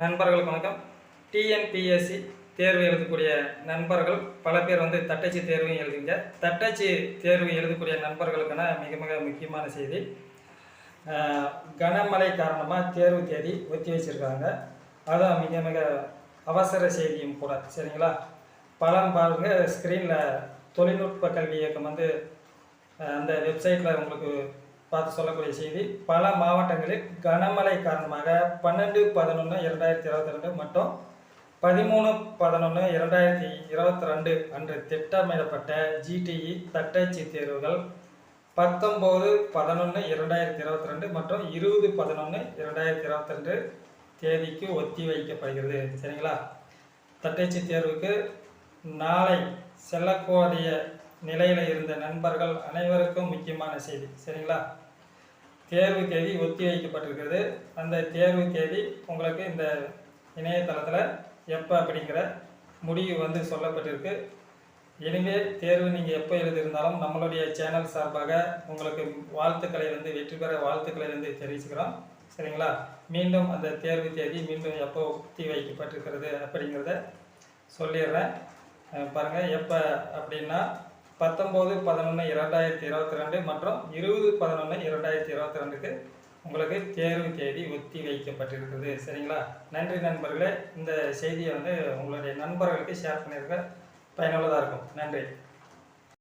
நண்பர்களுக்கு வணக்கம். டிஎன்பிஎஸ்சி தேர்வு எழுதக்கூடிய நண்பர்கள் பல பேர் வந்து தட்டச்சு தேர்வையும் எழுதுங்க தட்டச்சு தேர்வு எழுதக்கூடிய நண்பர்களுக்கான மிக மிக முக்கியமான செய்தி. கனமழை காரணமாக தேர்வு தேதி ஒத்தி வச்சிருக்காங்க. அதுதான் மிக மிக அவசர செய்தியும் கூட சரிங்களா? பலம் பாருங்க ஸ்க்ரீனில் தொழில்நுட்ப கல்வி இயக்கம் வந்து அந்த வெப்சைட்டில் உங்களுக்கு பார்த்து சொல்லக்கூடிய செய்தி பல மாவட்டங்களில் கனமழை காரணமாக பன்னெண்டு பதினொன்று இரண்டாயிரத்தி இருபத்தி ரெண்டு மற்றும் பதிமூணு பதினொன்று இரண்டாயிரத்தி இருபத்தி ரெண்டு அன்று திட்டமிடப்பட்ட ஜிடிஇ தட்டச்சு தேர்வுகள் பத்தொம்போது பதினொன்று இரண்டாயிரத்தி இருபத்தி ரெண்டு மற்றும் இருபது பதினொன்று இரண்டாயிரத்தி இருபத்தி ரெண்டு தேதிக்கு ஒத்தி வைக்கப்படுகிறது. சரிங்களா? தட்டச்சு தேர்வுக்கு நாளை செல்லக்கூடிய நிலையில் இருந்த நண்பர்கள் அனைவருக்கும் முக்கியமான செய்தி. சரிங்களா? தேர்வு தேதி ஒத்தி வைக்கப்பட்டிருக்கிறது அந்த தேர்வு தேதி உங்களுக்கு இந்த இணையதளத்தில் எப்போ அப்படிங்கிற முடிவு வந்து சொல்லப்பட்டிருக்கு. இனிமேல் தேர்வு நீங்கள் எப்போ எழுதியிருந்தாலும் நம்மளுடைய சேனல் சார்பாக உங்களுக்கு வாழ்த்துக்களை வந்து வெற்றி பெற வாழ்த்துக்களை வந்து தெரிவிச்சுக்கிறோம். சரிங்களா? மீண்டும் அந்த தேர்வு தேதி மீண்டும் எப்போ ஒத்தி வைக்கப்பட்டிருக்கிறது அப்படிங்கிறத சொல்லிடுறேன். பாருங்கள் எப்போ அப்படின்னா பத்தொம்போது பதினொன்று இரண்டாயிரத்தி இருபத்தி ரெண்டு மற்றும் இருபது பதினொன்று இரண்டாயிரத்தி இருபத்தி ரெண்டுக்கு உங்களுக்கு தேர்வு தேதி ஒத்தி வைக்கப்பட்டிருக்குது. சரிங்களா? நன்றி நண்பர்களே. இந்த செய்தியை வந்து உங்களுடைய நண்பர்களுக்கு ஷேர் பண்ணியிருக்க பயனுள்ளதாக இருக்கும். நன்றி.